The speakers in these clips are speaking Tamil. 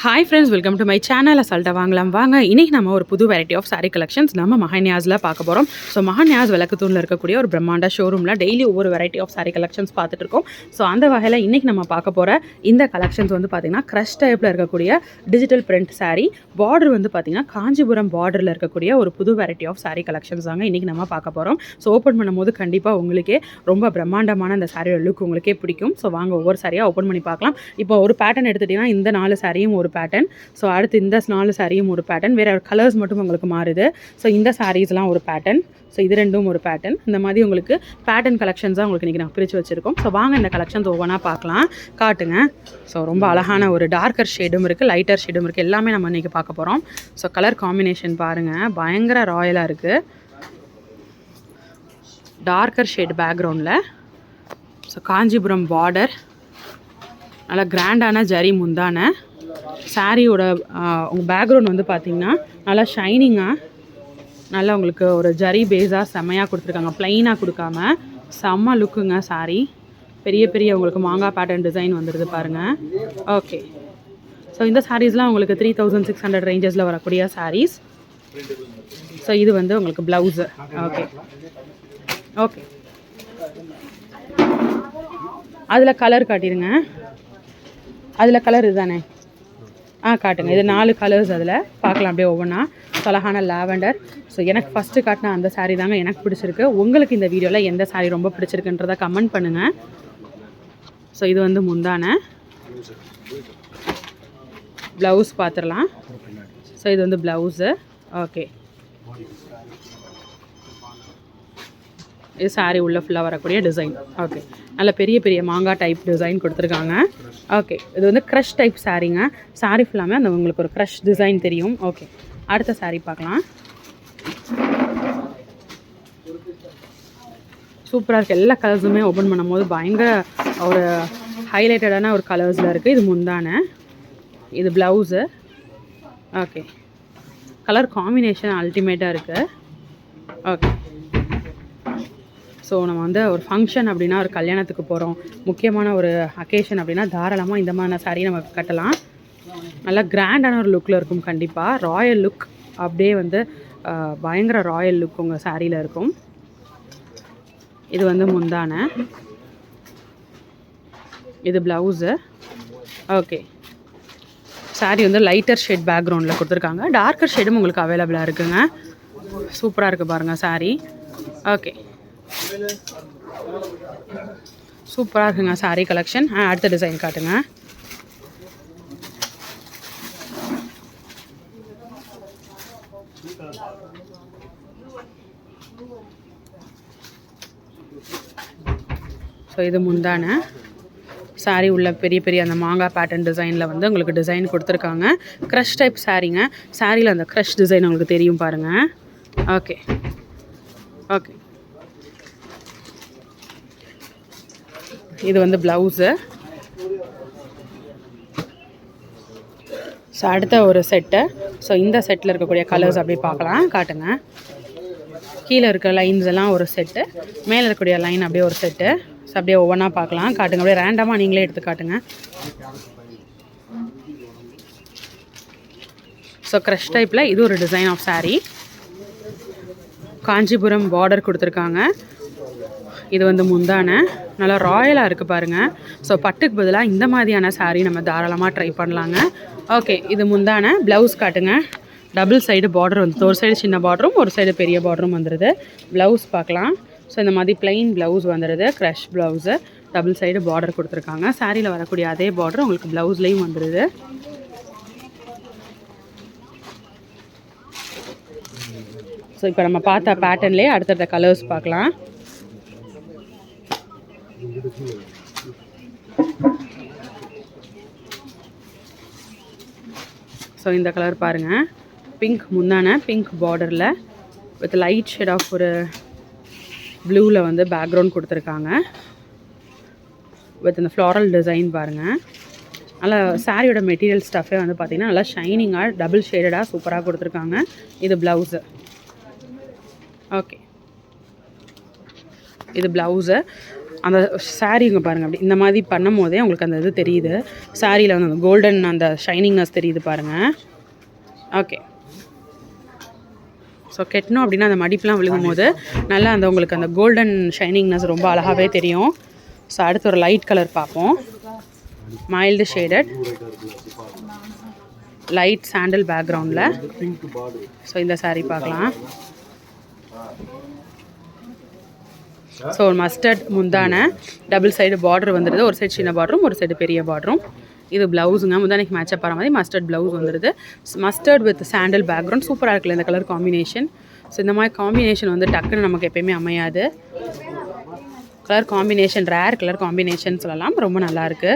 Hi friends welcome to my channel அசால்ட்டாக வாங்கலாம். வாங்க இன்றைக்கி நம்ம ஒரு புது வெரைட்டி ஆஃப் சாரீ கலெக்ஷன்ஸ் நம்ம மஹன்யாஸில் பார்க்க போகிறோம் ஸோ மஹன்யாஸ் விளக்குத்தூணில் இருக்கக்கூடிய ஒரு பிரம்மாண்ட ஷோரூமில் டெய்லி ஒவ்வொரு வெரைட்டி ஆஃப் சாரி கலெக்ஷன்ஸ் பார்த்துட்டு இருக்கோம். ஸோ அந்த வகையில் இன்றைக்கி நம்ம பார்க்க போகிற இந்த கலெக்ஷன்ஸ் வந்து பார்த்திங்கன்னா க்ரஷ் டைப்பில் இருக்கக்கூடிய டிஜிட்டல் பிரிண்ட் saree. பார்டர் வந்து பார்த்திங்கன்னா காஞ்சிபுரம் பார்டரில் இருக்கக்கூடிய ஒரு புது வெரைட்டி ஆஃப் saree கலெக்ஷன்ஸ் தாங்க இன்றைக்கி நம்ம பார்க்க போகிறோம் ஸோ ஓப்பன் பண்ணும்போது கண்டிப்பாக உங்களுக்கே ரொம்ப பிரம்மாண்டமான அந்த சாரியோட லுக் உங்களுக்கே பிடிக்கும். ஸோ வாங்க ஒவ்வொரு சாரியாக ஓப்பன் பண்ணி பார்க்கலாம். இப்போ ஒரு பேட்டர்ன் எடுத்துகிட்டிங்கன்னா இந்த நாலு சாரியும் ஒரு பேட்டர்ன் ஸோ அடுத்து இந்த நாலு சாரியும் ஒரு பேட்டர்ன் வேறு கலர்ஸ் மட்டும் உங்களுக்கு மாறுது. ஸோ இந்த சாரீஸ்லாம் ஒரு பேட்டர்ன் ஸோ இது ரெண்டும் ஒரு பேட்டர்ன் இந்த மாதிரி உங்களுக்கு பேட்டர்ன் கலெக்ஷன்ஸ் தான் உங்களுக்கு இன்றைக்கி நான் பிரித்து வச்சுருக்கோம். ஸோ வாங்க இந்த கலெக்ஷன்ஸ் ஒவ்வொன்றா பார்க்கலாம். காட்டுங்க. ஸோ ரொம்ப அழகான ஒரு டார்க்கர் ஷேடும் இருக்குது லைட்டர் ஷேடும் இருக்குது எல்லாமே நம்ம இன்றைக்கி பார்க்க போகிறோம் ஸோ கலர் காம்பினேஷன் பாருங்கள் பயங்கர ராயலாக இருக்குது டார்க்கர் ஷேட் பேக்ரவுண்டில் ஸோ காஞ்சிபுரம் பார்டர் நல்லா கிராண்டான ஜரி முந்தான. சாரியோட உங்கள் பேக்ரவுண்ட் வந்து பார்த்தீங்கன்னா நல்லா ஷைனிங்காக நல்லா உங்களுக்கு ஒரு ஜரி பேஸாக செம்மையாக கொடுத்துருக்காங்க. ப்ளைனாக கொடுக்காம செம்ம லுக்குங்க சாரி பெரிய பெரிய உங்களுக்கு மாங்காய் பேட்டர்ன் டிசைன் வந்துடுது பாருங்கள் ஓகே ஸோ இந்த சாரீஸ்லாம் உங்களுக்கு த்ரீ தௌசண்ட் சிக்ஸ் ஹண்ட்ரட் ரேஞ்சஸில் வரக்கூடிய சாரீஸ் ஸோ இது வந்து உங்களுக்கு ப்ளவுஸு ஓகே ஓகே அதில் கலர் காட்டிடுங்க அதில் கலர் இதுதானே? ஆ காட்டுங்க. இது நாலு கலர்ஸ் அதில். பார்க்கலாம் அப்படியே ஒவ்வொன்றா சொலகான லாவெண்டர். ஸோ எனக்கு ஃபஸ்ட்டு காட்டின அந்த சாரீ தாங்க எனக்கு பிடிச்சிருக்கு. உங்களுக்கு இந்த வீடியோவில் எந்த சாரீ ரொம்ப பிடிச்சிருக்குன்றதை கமெண்ட் பண்ணுங்கள் ஸோ இது வந்து முந்தான. ப்ளவுஸ் பார்த்துடலாம். ஸோ இது வந்து ப்ளவுஸு ஓகே இது சாரீ உள்ள ஃபுல்லாக வரக்கூடிய டிசைன் ஓகே நல்ல பெரிய பெரிய மாங்காய் டைப் டிசைன் கொடுத்துருக்காங்க. ஓகே இது வந்து க்ரஷ் டைப் சாரீங்க சாரீ ஃபுல்லாமே அந்த உங்களுக்கு ஒரு க்ரஷ் டிசைன் தெரியும். ஓகே அடுத்த சாரீ பார்க்கலாம். சூப்பராக இருக்குது எல்லா கலர்ஸுமே ஓப்பன் பண்ணும்போது பயங்கர ஒரு ஹைலைட்டடான ஒரு கலர்ஸில் இருக்குது இது முந்தான. இது ப்ளவுஸு ஓகே கலர் காம்பினேஷன் அல்டிமேட்டாக இருக்குது ஓகே ஸோ நம்ம வந்து ஒரு ஃபங்க்ஷன் அப்படின்னா ஒரு கல்யாணத்துக்கு போகிறோம் முக்கியமான ஒரு அக்கேஷன் அப்படின்னா தாராளமாக இந்த மாதிரி சாரீ நம்ம கட்டலாம். நல்லா கிராண்டான ஒரு லுக்கில் இருக்கும் கண்டிப்பாக ராயல் லுக் அப்படியே வந்து பயங்கர ராயல் லுக் உங்கள் சாரியில் இருக்கும். இது வந்து முந்தான. இது ப்ளவுஸு ஓகே சாரீ வந்து லைட்டர் ஷேட் பேக்ரவுண்டில் கொடுத்துருக்காங்க. டார்க்கர் ஷேடும் உங்களுக்கு அவைலபிளாக இருக்குங்க. சூப்பராக இருக்குது பாருங்கள் சாரீ ஓகே சூப்பராக இருக்குங்க சாரீ கலெக்ஷன் ஆ அடுத்த டிசைன் காட்டுங்க. ஸோ இது முந்தான. சாரீ உள்ள பெரிய பெரிய அந்த மாங்காய் பேட்டர்ன் டிசைனில் வந்து உங்களுக்கு டிசைன் கொடுத்துருக்காங்க. க்ரஷ் டைப் சாரீங்க சாரியில் அந்த க்ரஷ் டிசைன் உங்களுக்கு தெரியும் பாருங்கள் ஓகே ஓகே இது வந்து ப்ளவுஸு. ஸோ அடுத்த ஒரு செட்டு. ஸோ இந்த செட்டில் இருக்கக்கூடிய கலர்ஸ் அப்படியே பார்க்கலாம். காட்டுங்க. கீழே இருக்க லைன்ஸ் எல்லாம் ஒரு செட்டு. மேலே இருக்கக்கூடிய லைன் அப்படியே ஒரு செட்டு. ஸோ அப்படியே ஒவ்வொன்றா பார்க்கலாம். காட்டுங்க. அப்படியே ரேண்டமாக நீங்களே எடுத்து காட்டுங்க. ஸோ க்ரஷ் டைப்பில் இது ஒரு design of sari Kanchipuram border கொடுத்துருக்காங்க. இது வந்து முந்தான. நல்லா ராயலாக இருக்குது பாருங்கள் ஸோ பட்டுக்கு பதிலாக இந்த மாதிரியான சாரீ நம்ம தாராளமாக ட்ரை பண்ணலாங்க. ஓகே இது முந்தான. ப்ளவுஸ் காட்டுங்க. டபுள் சைடு பார்டர் வந்து ஒரு சைடு சின்ன பார்டரும் ஒரு சைடு பெரிய பார்டரும் வந்துடுது ப்ளவுஸ் பார்க்கலாம். ஸோ இந்த மாதிரி ப்ளைன் ப்ளவுஸ் வந்துடுது crush blouse double side border கொடுத்துருக்காங்க. சாரியில் வரக்கூடிய அதே பார்டர் உங்களுக்கு ப்ளவுஸ்லேயும் வந்துடுது ஸோ இப்போ நம்ம பார்த்த பேட்டர்ன்லேயே அடுத்தடுத்த கலர்ஸ் பார்க்கலாம். ஸோ இந்த கலர் பாருங்கள் பிங்க் முந்தான பிங்க் பார்டரில் வித் லைட் ஷேட் ஆஃப் ஒரு ப்ளூவில் வந்து பேக்ரவுண்ட் கொடுத்துருக்காங்க. வித் இந்த ஃப்ளாரல் டிசைன் பாருங்கள் நல்லா சாரியோட மெட்டீரியல் ஸ்டஃபே வந்து பார்த்திங்கன்னா நல்லா ஷைனிங்காக டபுள் ஷேடடாக சூப்பராக கொடுத்துருக்காங்க. இது ப்ளவுஸு ஓகே இது ப்ளவுஸு அந்த சாரீங்க பாருங்கள் அப்படி இந்த மாதிரி பண்ணும் போதே உங்களுக்கு அந்த இது தெரியுது. சாரியில் வந்து அந்த கோல்டன் அந்த ஷைனிங்னஸ் தெரியுது பாருங்கள் ஓகே ஸோ கெட்டணும் அப்படின்னா அந்த மடிப்புலாம் விழுகும் போது நல்லா அந்த உங்களுக்கு அந்த கோல்டன் ஷைனிங்னஸ் ரொம்ப அழகாகவே தெரியும். ஸோ அடுத்து ஒரு லைட் கலர் பார்ப்போம். மைல்டு ஷேடட் லைட் சாண்டல் பேக்ரவுண்டில் ஸோ இந்த saree பார்க்கலாம். ஸோ ஒரு மஸ்டர்ட் முந்தான டபுள் சைடு பார்டர் வந்துடுது ஒரு சைடு சின்ன பார்டரும் ஒரு சைடு பெரிய பார்டரும் இது ப்ளவுஸுங்க முந்தானைக்கு மேட்சப் ஆகிற மாதிரி மஸ்டர்ட் ப்ளவுஸ் வந்துடுது மஸ்டர்ட் வித் சாண்டல் பேக்ரவுண்ட் சூப்பராக இருக்குல்ல இந்த கலர் காம்பினேஷன் ஸோ இந்த மாதிரி காம்பினேஷன் வந்து டக்குன்னு நமக்கு எப்பயுமே அமையாது. Colour combination rare colour combination சொல்லலாம். ரொம்ப நல்லாயிருக்கு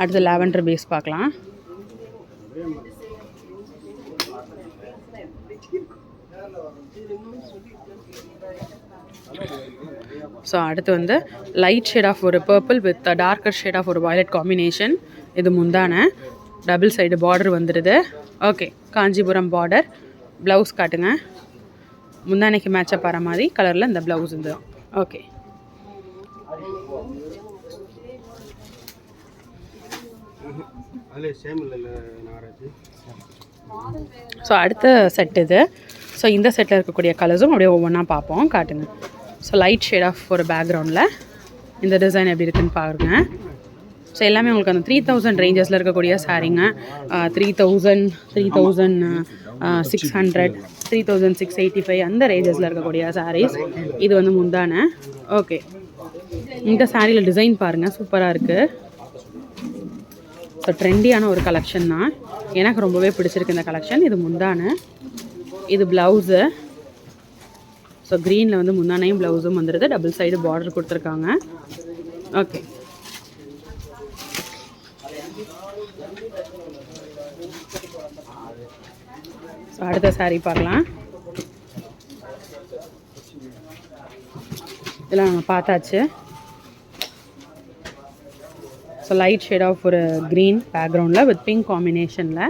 அடுத்து லாவெண்டர் பேஸ் பார்க்கலாம். ஸோ அடுத்து வந்து லைட் ஷேட் ஆஃப் ஒரு purple with darker shade of ஒரு வயலட் காம்பினேஷன் இது முந்தான. டபுள் சைடு பார்டர் வந்துடுது ஓகே காஞ்சிபுரம் பார்டர் ப்ளவுஸ் காட்டுங்க. முந்தானைக்கு மேட்சப் ஆகிற மாதிரி கலரில் இந்த ப்ளவுஸ் இந்த ஓகே ஸோ அடுத்த செட் இது. ஸோ இந்த செட்டில் இருக்கக்கூடிய கலர்ஸும் அப்படியே ஒவ்வொன்றா பார்ப்போம். காட்டுங்க. ஸோ லைட் ஷேட் ஆஃப் ஒரு பேக்ரவுண்டில் இந்த டிசைன் எப்படி இருக்குன்னு பாருங்கள் ஸோ எல்லாமே உங்களுக்கு அந்த த்ரீ தௌசண்ட் ரேஞ்சஸில் இருக்கக்கூடிய சாரீங்க three thousand three thousand six hundred three thousand six eighty five அந்த ரேஞ்சஸில் இருக்கக்கூடிய சாரீஸ் இது வந்து முந்தான. ஓகே இந்த சாரியில் டிசைன் பாருங்கள் சூப்பராக இருக்குது ஸோ ட்ரெண்டியான ஒரு கலெக்ஷன் தான். எனக்கு ரொம்பவே பிடிச்சிருக்கு இந்த கலெக்ஷன் இது முந்தான. இது ப்ளவுஸு ஸோ க்ரீனில் வந்து முந்தானையும் ப்ளவுஸும் வந்துடுது டபுள் சைடு பார்டர் கொடுத்துருக்காங்க. ஓகே ஸோ அடுத்த saree பார்க்கலாம். இதெல்லாம் நம்ம பார்த்தாச்சு. ஸோ லைட் ஷேட் ஆஃப் ஒரு க்ரீன் பேக்ரவுண்டில் வித் பிங்க் காம்பினேஷனில்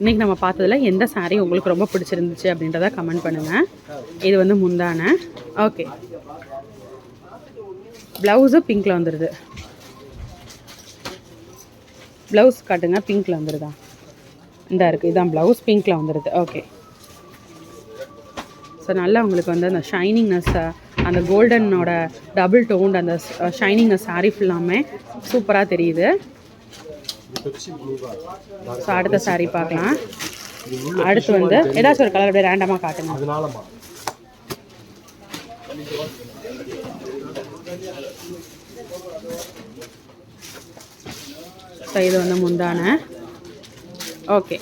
இன்றைக்கி நம்ம பார்த்ததில் எந்த சாரீ உங்களுக்கு ரொம்ப பிடிச்சிருந்துச்சு அப்படின்றத கமெண்ட் பண்ணுங்கள் இது வந்து முந்தான. ஓகே ப்ளவுஸு பிங்க்கில் வந்துடுது ப்ளவுஸ் காட்டுங்க பிங்க்கில் வந்துடுதா இந்த இருக்குது இதான் ப்ளவுஸ் பிங்க்கில் வந்துடுது ஓகே ஸோ நல்லா உங்களுக்கு வந்து அந்த ஷைனிங்னஸ் அந்த கோல்டனோட டபுள் டோன்ட் அந்த ஷைனிங்னஸ் சாரீ ஃபுல்லாமே சூப்பராக தெரியுது. ஸோ அடுத்த சாரீ பார்க்கலாம். அடுத்து வந்து ஏதாச்சும் ஒரு கலர் அப்படியே ரேண்டமாக காட்டுங்க. அதனாலமா ஸோ இது வந்து முந்தான. ஓகே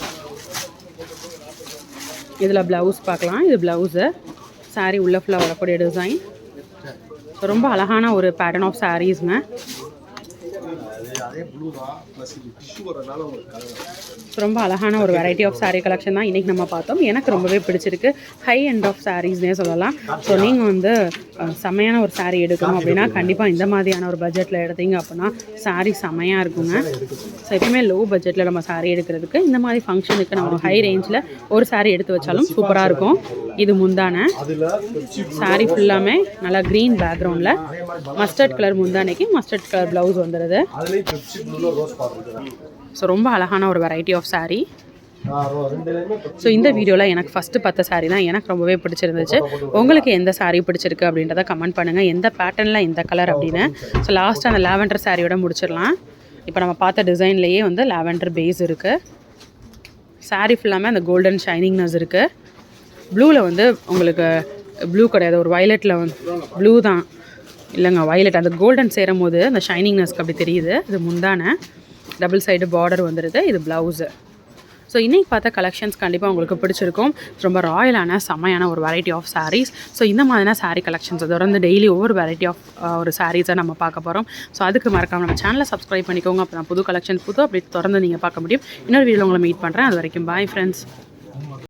இதில் ப்ளவுஸ் பார்க்கலாம். இது ப்ளவுஸு saree உள்ள ஃபுல்லாக வரக்கூடிய டிசைன் ரொம்ப அழகான ஒரு பேட்டர்ன் ஆஃப் சாரீஸுங்க அது அதே ப்ளூ தான் ப்ளஸ் இது டிஷ்யூ வரனால உங்களுக்கு கலர் ரொம்ப அழகான ஒரு வெரைட்டி ஆஃப் saree கலெக்ஷன் தான் இன்றைக்கி நம்ம பார்த்தோம். எனக்கு ரொம்பவே பிடிச்சிருக்கு. ஹை எண்ட் ஆஃப் சாரீஸ்னே சொல்லலாம். ஸோ நீங்கள் வந்து அஹ், செமையான ஒரு saree எடுக்கணும் அப்படின்னா கண்டிப்பாக இந்த மாதிரியான ஒரு பட்ஜெட்டில் எடுத்தீங்க அப்படின்னா saree செமையாக இருக்குங்க. ஸோ எப்பவுமே லோ பட்ஜெட்டில் நம்ம saree எடுக்கிறதுக்கு இந்த மாதிரி ஃபங்க்ஷனுக்கு நம்ம ஹை ரேஞ்சில் ஒரு saree எடுத்து வச்சாலும் சூப்பராக இருக்கும். இது முந்தான. saree ஃபுல்லாமே நல்லா க்ரீன் பேக்ரவுண்டில் மஸ்டர்ட் கலர் முந்தானைக்கு மஸ்டர்ட் கலர் ப்ளவுஸ் வந்துடுது ஸோ ரொம்ப அழகான ஒரு வெரைட்டி ஆஃப் பெப்சி ஸோ இந்த வீடியோவில் எனக்கு ஃபஸ்ட்டு பார்த்த saree தான் எனக்கு ரொம்பவே பிடிச்சிருந்துச்சு. உங்களுக்கு எந்த saree பிடிச்சிருக்கு அப்படின்றத கமெண்ட் பண்ணுங்கள் எந்த பேட்டர்னில் எந்த கலர் அப்படின்னு. ஸோ லாஸ்ட் அந்த லாவெண்டர் சாரியோட முடிச்சிடலாம். இப்போ நம்ம பார்த்த டிசைன்லேயே வந்து லாவெண்டர் பேஸ் இருக்குது saree ஃபுல்லாமே அந்த கோல்டன் ஷைனிங்னஸ் இருக்குது ப்ளூவில் வந்து உங்களுக்கு ப்ளூ கிடையாது. ஒரு வயலட்டில் வந்து ப்ளூ தான். இல்லைங்க வயலட் அந்த கோல்டன் சேரும் போது அந்த ஷைனிங்னஸ்க்கு அப்படி தெரியுது. இது முந்தான. டபுள் சைடு பார்டர் வந்துடுது இது ப்ளவுஸு ஸோ இன்றைக்கி பார்த்த கலெக்ஷன்ஸ் கண்டிப்பாக உங்களுக்கு பிடிச்சிருக்கும். ரொம்ப ராயலான செம்மையான ஒரு வெரைட்டி ஆஃப் சாரீஸ் ஸோ இந்த மாதிரியான சாரீ கலெக்ஷன்ஸ் தொடர்ந்து டெய்லி ஒவ்வொரு வெரைட்டி ஆஃப் ஒரு சாரீஸை நம்ம பார்க்க போகிறோம் ஸோ அதுக்கு மறக்காமல் நம்ம சேனலை சப்ஸ்கிரைப் பண்ணிக்கோங்க. அப்போ புது கலெக்ஷன் புது அப்படி தொடர்ந்து நீங்கள் பார்க்க முடியும். இன்னொரு வீடியோவில் உங்களை மீட் பண்ணுறேன் அது வரைக்கும் பாய் ஃப்ரெண்ட்ஸ்